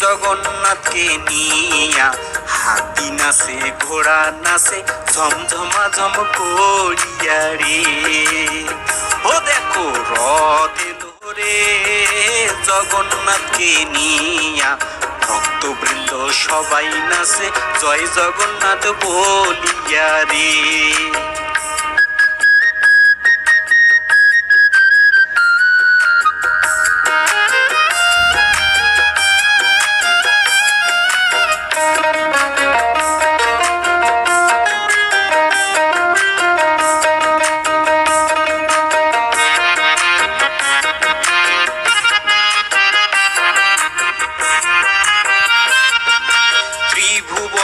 জগন্নাথকে নিয়া হাতি নাচে, ঘোড়া নাচে, ঝমঝমা ঝম করিয়া রে। ও দেখো রতে লোহরে জগন্নাথকে নিয়া ভক্তবৃন্দ সবাই নাচে, জয় জগন্নাথ বলিয়া রে।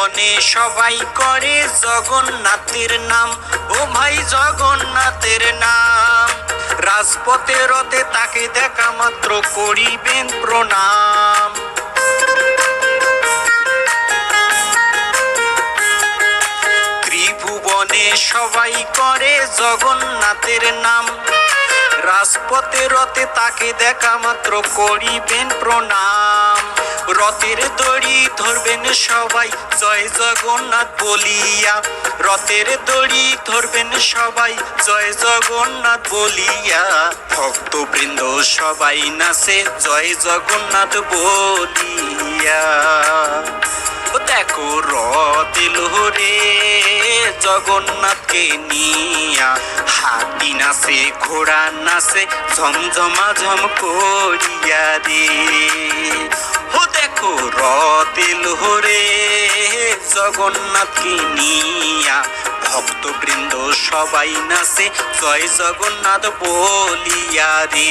ত্রিভুবনে সবাই করে জগন্নাথের নাম। ও ভাই জগন্নাথের নাম। রাজপথে রথে তাকে দেখা মাত্র করিবেন প্রণাম। ত্রিভুবনে সবাই করে জগন্নাথের নাম। রাজপথে রথে তাকে দেখা মাত্র করিবেন প্রণাম। রথের দড়ি ধরবেন সবাই, জয় জগন্নাথ বলিয়া। রথের দড়ি ধরবেন সবাই, জয় জগন্নাথ বলিয়া। ভক্তবৃন্দ সবাই নাচে, জয় জগন্নাথ বলিয়া। দেখো রথ লোহরে জগন্নাথকে নিয়া। হাতি নাচে, ঘোড়া নাচে ঝমঝমা ঝম করিয়া রে দেখো হরে জগন্নাথ জগন্নাথকে নিয়া ভক্তবৃন্দ সবাই নাচে। জয় জগন্নাথ বলিয়া রে।